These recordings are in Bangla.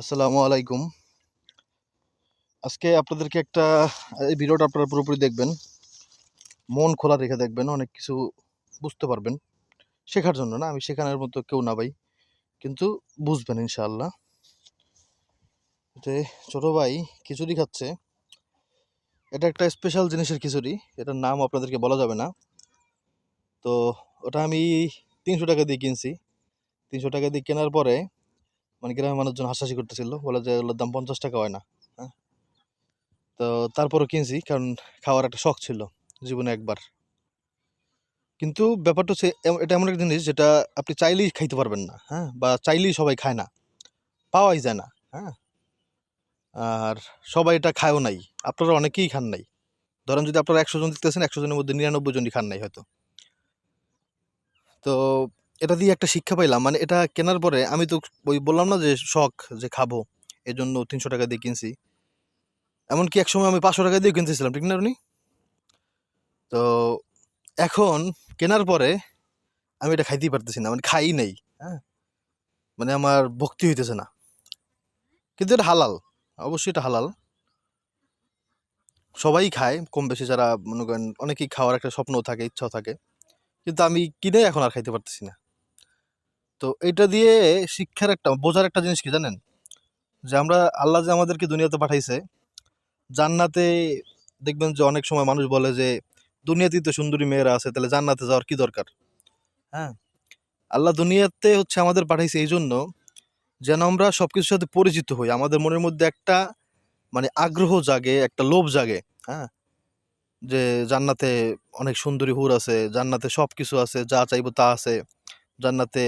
আসসালামু আলাইকুম। আজকে আপনাদেরকে একটা, এই ভিডিওটা আপনারা পুরোপুরি দেখবেন। মন খোলা রেখে দেখবেন, অনেক কিছু বুঝতে পারবেন। শেখার জন্য না, আমি শেখানোর মতো কেউ না ভাই। কিন্তু বুঝবেন ইনশাআল্লাহ। যে ছোটো ভাই খিচুড়ি খাচ্ছে। এটা একটা স্পেশাল জিনিসের খিচুড়ি, এটার নাম আপনাদেরকে বলা যাবে না। তো ওটা আমি তিনশো টাকা দিয়ে কিনছি। তিনশো টাকা দিয়ে কেনার পরে মানে গ্রামের মানুষজন হাসাহাসি করতেছিল। বলে যে ওগুলোর দাম পঞ্চাশ টাকা হয় না। হ্যাঁ? তো তারপরও কিনছি, কারণ খাওয়ার একটা শখ ছিল জীবনে একবার। কিন্তু ব্যাপারটা হচ্ছে এটা এমন একটা জিনিস যেটা আপনি চাইলেই খাইতে পারবেন না হ্যাঁ? বা চাইলেই সবাই খায় না, পাওয়াই যায় না হ্যাঁ? আর সবাই এটা খায়ও নাই, আপনারা অনেকেই খান নাই। ধরেন যদি আপনারা একশো জন দেখতেছেন, একশো জনের মধ্যে নিরানব্বই জনই খান নাই হয়তো। তো এটা দিয়ে একটা শিক্ষা পাইলাম। মানে এটা কেনার পরে আমি তো ওই বললাম না যে শখ যে খাব এই জন্য তিনশো টাকা দিয়ে কিনছি। এমনকি এক সময় আমি পাঁচশো টাকা দিয়ে কিনতেছিলাম, ঠিক না আপনি তো এখন কেনার পরে আমি এটা খাইতেই পারতেছি না মানে খাই নাই হ্যাঁ? মানে আমার ভক্তি হইতেছে না। কিন্তু এটা হালাল, অবশ্যই এটা হালাল। সবাই খায়, কম বেশি যারা মনে করেন অনেকেই খাওয়ার একটা স্বপ্ন থাকে, ইচ্ছাও থাকে। কিন্তু আমি কিনে এখন আর খাইতে পারতেছি না। তো এটা দিয়ে শিক্ষার একটা, বোঝার একটা জিনিস কি জানেন? যে আমরা, আল্লাহ যে আমাদেরকে দুনিয়াতে পাঠাইছে, জান্নাতে দেখবেন যে অনেক সময় মানুষ বলে যে, দুনিয়াতেই তো সুন্দরী মেয়েরা আছে, তাহলে জান্নাতে যাওয়ার কি দরকার? হ্যাঁ? আল্লাহ দুনিয়াতে হচ্ছে আমাদের পাঠাইছে এই জন্য যেন আমরা সব কিছুর সাথে পরিচিত হই। আমাদের মনের মধ্যে একটা মানে আগ্রহ জাগে, একটা লোভ জাগে হ্যাঁ? যে জান্নাতে অনেক সুন্দরী হুর আছে, জান্নাতে সব কিছু আছে, যা চাইব তা আছে, জান্নাতে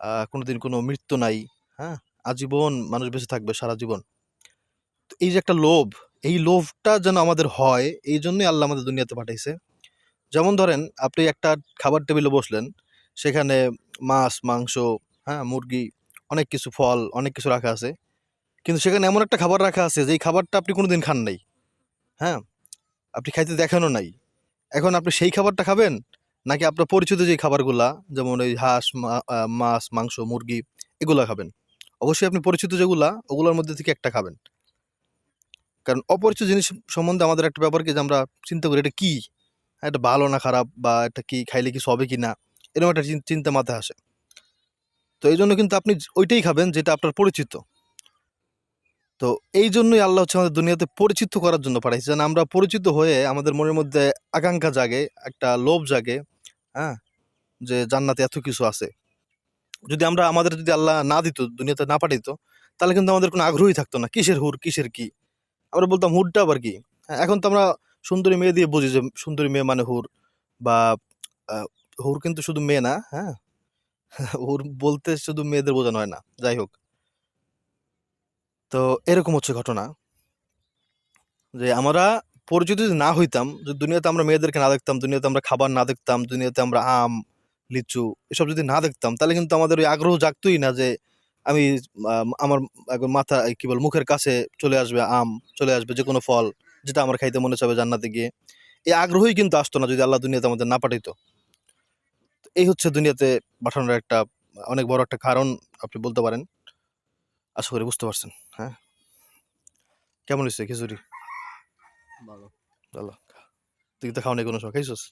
আহ, কোনোদিন কোনো মৃত্যু নাই হ্যাঁ? আজীবন মানুষ বেঁচে থাকবে সারা জীবন। তো এই যে একটা লোভ এই লোভটা যেন আমাদের হয় এই জন্যই আল্লাহ আমাদের দুনিয়াতে পাঠাইছে। যেমন ধরেন আপনি একটা খাবার টেবিলে বসলেন সেখানে মাছ মাংস হ্যাঁ মুরগি অনেক কিছু ফল অনেক কিছু রাখা আছে। কিন্তু সেখানে এমন একটা খাবার রাখা আছে যেই খাবারটা আপনি কোনো দিন খান নাই হ্যাঁ? আপনি খাইতে দেখানো নাই। এখন আপনি সেই খাবারটা খাবেন নাকি আপনার পরিচিত যে খাবারগুলা যেমন ওই হাঁস মাছ মাংস মুরগি এগুলা খাবেন? অবশ্যই আপনি পরিচিত যেগুলা ওগুলোর মধ্যে থেকে একটা খাবেন। কারণ অপরিচিত জিনিস সম্বন্ধে আমাদের একটা ব্যাপার কি যে আমরা চিন্তা করি এটা কী? হ্যাঁ, এটা ভালো না খারাপ? বা এটা কি খাইলে কি সবে কি না এরকম একটা চিন- চিন্তা মাথায় আসে। তো এই জন্য কিন্তু আপনি ওইটাই খাবেন যেটা আপনার পরিচিত। তো এই জন্যই আল্লাহ হচ্ছে আমাদের দুনিয়াতে পরিচিত করার জন্য পাঠাইছে। যেন আমরা পরিচিত হয়ে আমাদের মনের মধ্যে আকাঙ্ক্ষা জাগে একটা লোভ জাগে হ্যাঁ? যে জান্নাতে এত কিছু আছে। যদি আমরা আমাদের যদি আল্লাহ না দিত দুনিয়াতে না পাঠিত তাহলে কিন্তু আমাদের কোনো আগ্রহই থাকতো না। কিসের হুর কিসের কি? আমরা বলতাম হুরটা আবার কি? হ্যাঁ, এখন তো আমরা সুন্দরী মেয়ে দিয়ে বুঝি যে সুন্দরী মেয়ে মানে হুর বা হুর কিন্তু শুধু মেয়ে না হ্যাঁ? হুর বলতে শুধু মেয়েদের বোঝানো হয় না যাই হোক। তো এরকম হচ্ছে ঘটনা যে আমরা পরিচিত যদি না হইতাম যে দুনিয়াতে আমরা মেয়েদেরকে না দেখতাম, দুনিয়াতে আমরা খাবার না দেখতাম, দুনিয়াতে আমরা আম, লিচু এসব যদি না দেখতাম, তাহলে কিন্তু আমাদের ওই আগ্রহ জাগতোই না যে আমি আমার একবার মাথা কি বল, মুখের কাছে চলে আসবে আম, চলে আসবে যে কোনো ফল যেটা আমার খাইতে মনে চাবে জান্নাতে গিয়ে। এই আগ্রহই কিন্তু আসতো না যদি আল্লাহ দুনিয়াতে আমাদের না পাঠাইতো। এই হচ্ছে দুনিয়াতে পাঠানোর একটা, অনেক বড় একটা কারণ আপনি বলতে পারেন। আশা করি বুঝতে পারছেন হ্যাঁ? কেমন হয়েছে খিচুড়ি? ভালো। ভালো তুই তো খাওয়া নেই কোনো সময় খাইছিস?